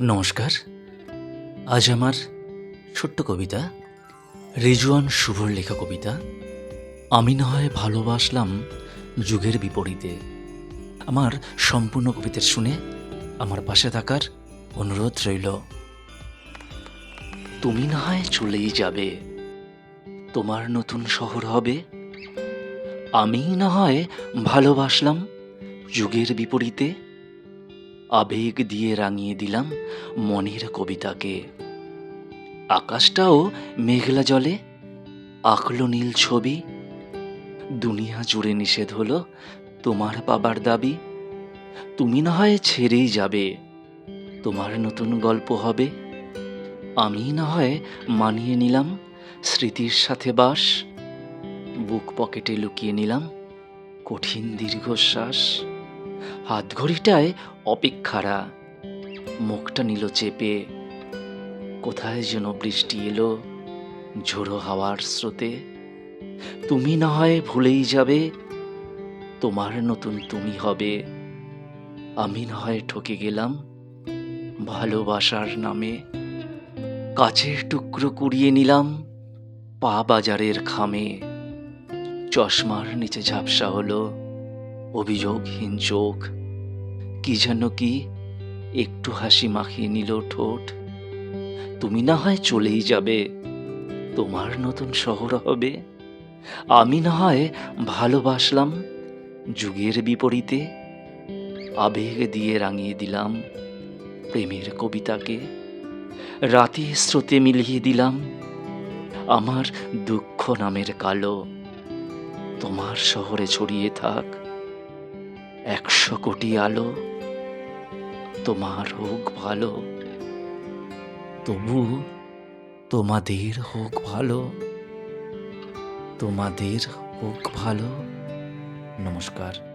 নমস্কার। আজ আমার ছোট্ট কবিতা, রিজওয়ান শুভর লেখা কবিতা, আমি না হয় ভালোবাসলাম যুগের বিপরীতে। আমার সম্পূর্ণ কবিতা শুনে আমার পাশে থাকার অনুরোধ রইল। তুমি না হয় চলেই যাবে, তোমার নতুন শহর হবে। আমি না হয় ভালোবাসলাম যুগের বিপরীতে আবেগ দিয়ে রাঙিয়ে দিলাম মনের কবিতাকে। আকাশটাও মেঘলা জলে, আঁকলো নীল ছবি। দুনিয়া জুড়ে নিষেধ হলো তোমার পাবার দাবি। তুমি না হয় ছেড়েই যাবে, তোমার নতুন গল্প হবে। আমি না হয় মানিয়ে নিলাম স্মৃতির সাথে বাস। বুক পকেটে লুকিয়ে নিলাম কঠিন দীর্ঘশ্বাস। হাত ঘড়িটায় অপেক্ষারা। মুখটা নিল চেপে। কোথায় যেন বৃষ্টি এলো, ঝোড়ো হাওয়ার স্রোতে। তুমি না হয় ভুলেই যাবে, তোমার নতুন তুমি হবে। আমি না হয় ঠকে গেলাম ভালোবাসার নামে। কাছের টুকরো কুড়িয়ে নিলাম পা বাজারের খামে। চশমার নিচে ঝাপসা হলো। অভিযোগহীন চোখ। কি যেন কি, একটু হাসি মাখিয়ে নিল ঠোঁট। তুমি না হয় চলেই যাবে, তোমার নতুন শহর হবে। আমি না হয় ভালোবাসলাম যুগের বিপরীতে। আবেগ দিয়ে রাঙিয়ে দিলাম প্রেমের কবিতাকে। রাতে স্রোতে মিলিয়ে দিলাম আমার দুঃখ নামের কালো। তোমার শহরে ছড়িয়ে থাক একশো কোটি আলো তোমার হোক ভালো। তবু তোমাদের হোক ভালো তোমাদের হোক ভালো। নমস্কার।